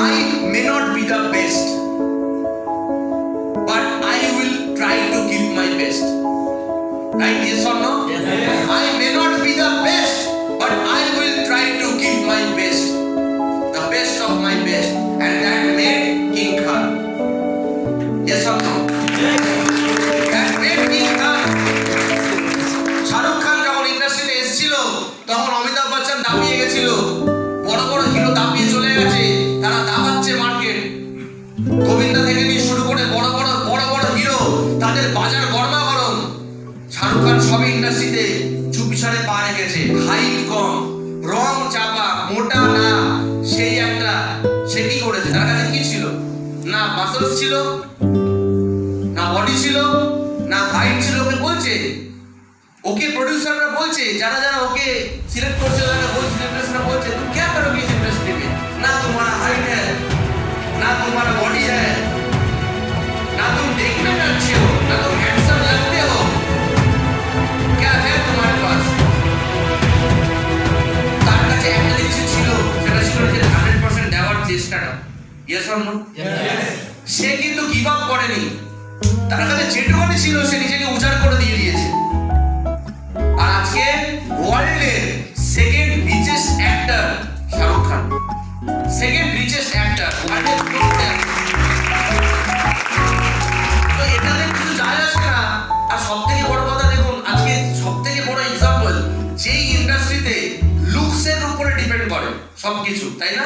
I may not be the best, but I will try to give my best. Right? Yes or no? Yes. I may not be the best, but I will try to give my best. The best of my best. And that made King Khan. Yes or no? তাদের বাজার গরমা গরম। শাহরুখ খান সবই ইন্ডাস্ট্রিতে চুপিসারে পা রেখেছে। Height কম, রং চাপা, মোটা না, সেই একটা সে কি করেছে? তার কাছে কি ছিল? না মাসলস ছিল, না বডি ছিল, না হাইট ছিল ওকে বলছে। ওকে প্রডিউসাররা বলছে, যারা যারা ওকে সিলেক্ট করছে তারা বলছে বলছে তুমি কেন কেন সে কিন্তু গিভ আপ করেনি। তার কাছে যেটুকুনি ছিল সে নিজেকে উজাড় করে দিয়ে দিয়েছে। আর আজকে ওয়ার্ল্ডের second richest actor Shahrukh Khan. Second richest actor ওয়ার্ল্ডের তো এটাতে কিছু যায় আসে না। আর সব থেকে বড় কথা দেখুন আজকে সব থেকে বড় এক্সাম্পল যেই ইন্ডাস্ট্রিতে লুকসের উপরে ডিপেন্ড করে সবকিছু তাই না?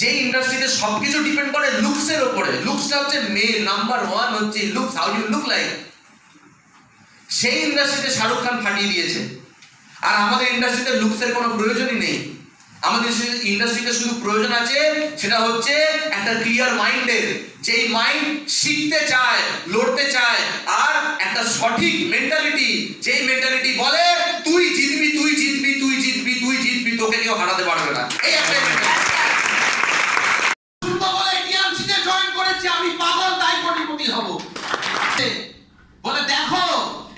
যে ইন্ডাস্ট্রিতে সবকিছু ডিপেন্ড করে লুকসের উপরে। লুকসটা হচ্ছে মেন নাম্বার ওয়ান হচ্ছে looks how you look like সেই ইন্ডাস্ট্রিতে শাহরুখ খান ফাটিয়ে দিয়েছে। আর আমাদের ইন্ডাস্ট্রিতে লুকসের কোনো প্রয়োজনই নেই। আমাদের ইন্ডাস্ট্রিতে শুধু প্রয়োজন আছে, সেটা হচ্ছে একটা ক্লিয়ার মাইন্ডের যেই মাইন্ড শিখতে চায়, লড়তে চায়, আর একটা সঠিক মেন্টালিটি যেই মেন্টালিটি বলে তুই জিতবি তুই জিতবি তুই জিতবি তুই জিতবি তোকে কেউ হারাতে পারবে না এই একটা mentality। শুনব বলে টিএমসিতে জয়েন করেছে আমি পাগল তাই কোটিপতি হব বলে দেখো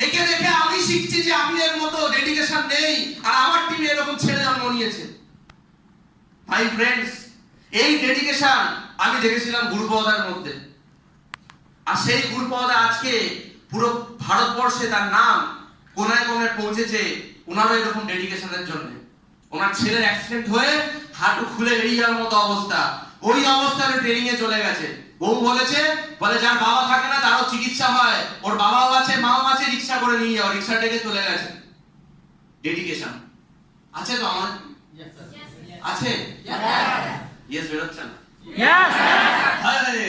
একে দেখে আমি শিখছি যে আমি এর মতো ডেডিকেশন নেই। আর আমার টিমে এরকম ছেলে জন্ম নিয়েছে। ভাই ফ্রেন্ডস এই ডেডিকেশন আমি দেখেছিলাম গুরুপদার মধ্যে। আর সেই গুরুপদা আজকে পুরো ভারতবর্ষে তার নাম কোনায় কোনায় পৌঁছেছে ওনারও এরকম ডেডিকেশনের জন্য। ওনার ছেলের অ্যাক্সিডেন্ট হয়ে হাঁটু খুলে বেরিয়ে যাওয়ার মতো অবস্থা। ওই অবস্থায় ট্রেনিং এ চলে গেছে। বউ বলেছে, বলে যার বাবা থাকে না, তারও চিকিৎসা হয়। ওর বাবাও আছে, মাও আছে, রিক্সা করে নিয়ে যাও, রিক্সা ডেকে চলে গেছে। ডেডিকেশন আছে তো আমার? আছে? ইয়েস বেরোচ্ছে না. হায় হায়,